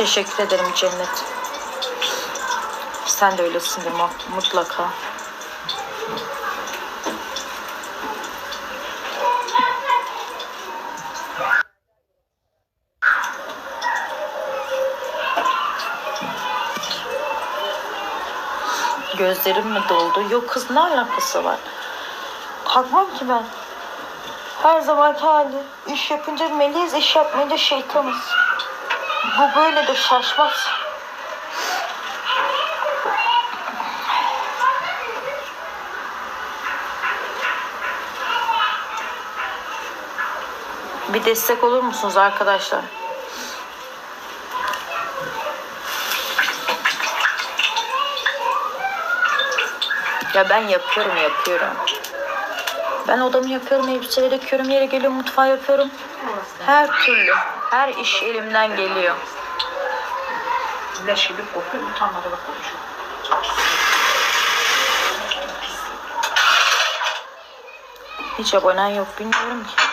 Teşekkür ederim Cennet. Sen de öylesindir mu- mutlaka. Gözlerim mi doldu? Yok kız ne alakası var? Takmam ki ben. Her zamanki hali. İş yapınca meleğiz, iş yapmayınca şeytanız. Bu böyle de şaşmaz. Bir destek olur musunuz arkadaşlar? Ya ben yapıyorum yapıyorum. Ben odamı yapıyorum, elbiseleri döküyorum, yere geliyorum, mutfağı yapıyorum. Her türlü, her iş elimden geliyor. Leş gibi kokuyor. Utanmadı bak konuşuyor. Hiç abonen yok bilmiyorum ki.